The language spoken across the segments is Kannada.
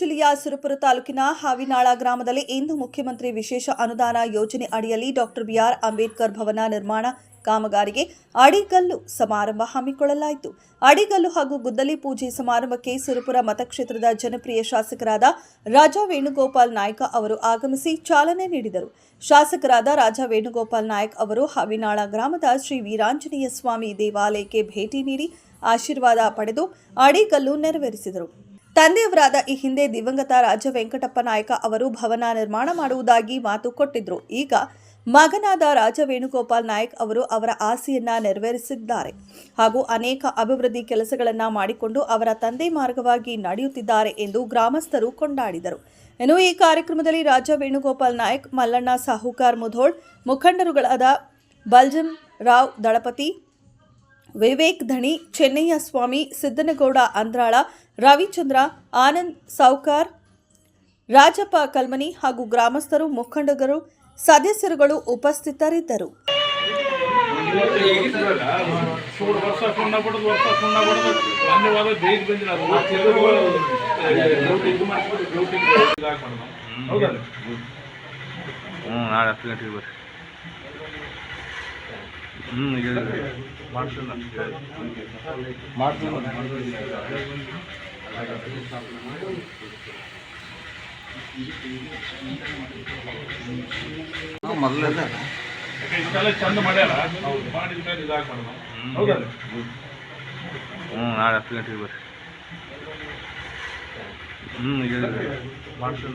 ಜಿಲ್ಲೆಯ ಸುರಪುರ ತಾಲೂಕಿನ ಹಾವಿನಾಳ ಗ್ರಾಮದಲ್ಲಿ ಇಂದು ಮುಖ್ಯಮಂತ್ರಿ ವಿಶೇಷ ಅನುದಾನ ಯೋಜನೆ ಅಡಿಯಲ್ಲಿ ಡಾಕ್ಟರ್ ಬಿಆರ್ ಅಂಬೇಡ್ಕರ್ ಭವನ ನಿರ್ಮಾಣ ಕಾಮಗಾರಿಗೆ ಅಡಿಗಲ್ಲು ಸಮಾರಂಭ ಹಮ್ಮಿಕೊಳ್ಳಲಾಯಿತು. ಅಡಿಗಲ್ಲು ಹಾಗೂ ಗುದ್ದಲಿ ಪೂಜೆ ಸಮಾರಂಭಕ್ಕೆ ಸುರಪುರ ಮತಕ್ಷೇತ್ರದ ಜನಪ್ರಿಯ ಶಾಸಕರಾದ ರಾಜಾ ವೇಣುಗೋಪಾಲ್ ನಾಯ್ಕ ಅವರು ಆಗಮಿಸಿ ಚಾಲನೆ ನೀಡಿದರು. ಶಾಸಕರಾದ ರಾಜಾ ವೇಣುಗೋಪಾಲ್ ನಾಯ್ಕ ಅವರು ಹಾವಿನಾಳ ಗ್ರಾಮದ ಶ್ರೀ ವೀರಾಂಜನೇಯ ಸ್ವಾಮಿ ದೇವಾಲಯಕ್ಕೆ ಭೇಟಿ ನೀಡಿ ಆಶೀರ್ವಾದ ಪಡೆದು ಅಡಿಗಲ್ಲು ನೆರವೇರಿಸಿದರು. ತಂದೆಯವರಾದ ಈ ಹಿಂದೆ ದಿವಂಗತ ರಾಜ ವೆಂಕಟಪ್ಪ ನಾಯಕ ಅವರು ಭವನ ನಿರ್ಮಾಣ ಮಾಡುವುದಾಗಿ ಮಾತು ಕೊಟ್ಟಿದ್ರು. ಈಗ ಮಗನಾದ ರಾಜ ವೇಣುಗೋಪಾಲ್ ನಾಯಕ್ ಅವರು ಅವರ ಆಸೆಯನ್ನ ನೆರವೇರಿಸಿದ್ದಾರೆ. ಹಾಗೂ ಅನೇಕ ಅಭಿವೃದ್ಧಿ ಕೆಲಸಗಳನ್ನ ಮಾಡಿಕೊಂಡು ಅವರ ತಂದೆ ಮಾರ್ಗವಾಗಿ ನಡೆಯುತ್ತಿದ್ದಾರೆ ಎಂದು ಗ್ರಾಮಸ್ಥರು ಕೊಂಡಾಡಿದರು. ಇನ್ನು ಈ ಕಾರ್ಯಕ್ರಮದಲ್ಲಿ ರಾಜ ವೇಣುಗೋಪಾಲ್ ನಾಯಕ್, ಮಲ್ಲಣ್ಣ ಸಾಹುಕಾರ್ ಮುಧೋಳ್, ಮುಖಂಡರುಗಳಾದ ಬಲ್ಜಂ ರಾವ್ ದಳಪತಿ ವಿವೇಕ್ ಧಣಿ, ಚೆನ್ನಯ್ಯ ಸ್ವಾಮಿ, ಸಿದ್ದನಗೌಡ ಅಂದ್ರಾಳ, ರವಿಚಂದ್ರ, ಆನಂದ್ ಸೌಕಾರ್ ರಾಜಪ್ಪ ಕಲ್ಮನಿ ಹಾಗೂ ಗ್ರಾಮಸ್ಥರು ಮುಖಂಡಗರು ಸದಸ್ಯರುಗಳು ಉಪಸ್ಥಿತರಿದ್ದರು. ಹ್ಞೂ ನಾಳೆ ಹತ್ತು ಗಂಟೆಗೆ ಬರ್ರಿ. ಮಾಡ್ತೀನಿ ಯಾಕೆ ಇಷ್ಟೆಲ್ಲ ಚಂದ ಮಾಡ್ಯಾರ? ಹೌದು. ಮಾಡಿದ ಮೇಲೆ ಇದಾಗ್ಬಾರ್ದು ಹೌದಲ್ಲ ಹ್ಞೂ ನಾಳೆ ಹತ್ತು ಗಂಟೆಗೆ ಬರ್ರಿ. ಹ್ಞೂ ಈಗ ಮಾಡ್ತೀನಿ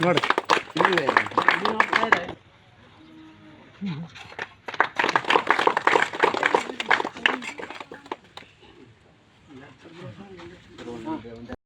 ನೋಡಿ.